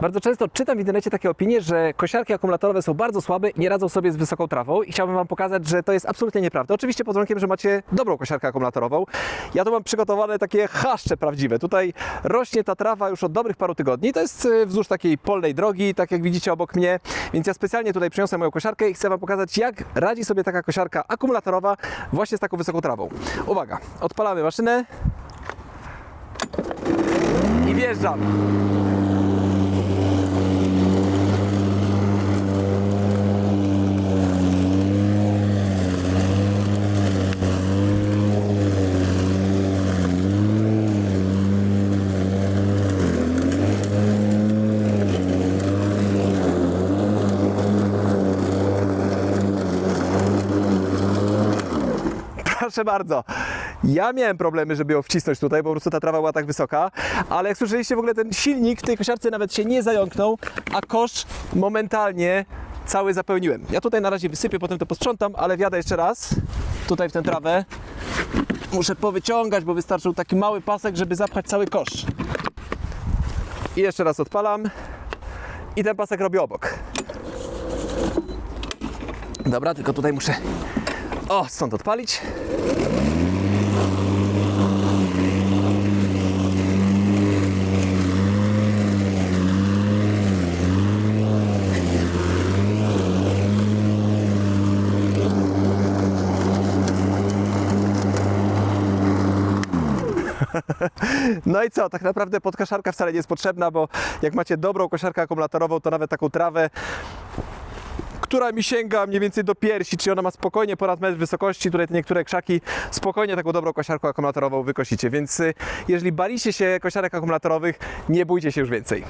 Bardzo często czytam w internecie takie opinie, że kosiarki akumulatorowe są bardzo słabe i nie radzą sobie z wysoką trawą i chciałbym Wam pokazać, że to jest absolutnie nieprawda. Oczywiście pod warunkiem, że macie dobrą kosiarkę akumulatorową. Ja tu mam przygotowane takie chaszcze prawdziwe. Tutaj rośnie ta trawa już od dobrych paru tygodni. To jest y, wzdłuż takiej polnej drogi, tak jak widzicie obok mnie. Więc ja specjalnie tutaj przyniosłem moją kosiarkę i chcę Wam pokazać, jak radzi sobie taka kosiarka akumulatorowa właśnie z taką wysoką trawą. Uwaga, odpalamy maszynę i wjeżdżam. Proszę bardzo. Ja miałem problemy, żeby ją wcisnąć tutaj, bo po prostu ta trawa była tak wysoka, ale jak słyszeliście w ogóle ten silnik w tej kosiarce nawet się nie zająknął, a kosz momentalnie cały zapełniłem. Ja tutaj na razie wysypię, potem to posprzątam, ale wjadę jeszcze raz tutaj w tę trawę. Muszę powyciągać, bo wystarczył taki mały pasek, żeby zapchać cały kosz. I jeszcze raz odpalam. I ten pasek robię obok. Dobra, tylko tutaj muszę o, stąd odpalić. No i co, tak naprawdę podkaszarka wcale nie jest potrzebna, bo jak macie dobrą kosiarkę akumulatorową, to nawet taką trawę która mi sięga mniej więcej do piersi, czyli ona ma spokojnie ponad metr wysokości, tutaj te niektóre krzaki, spokojnie taką dobrą kosiarką akumulatorową wykosicie, więc y, jeżeli baliście się kosiarek akumulatorowych, nie bójcie się już więcej.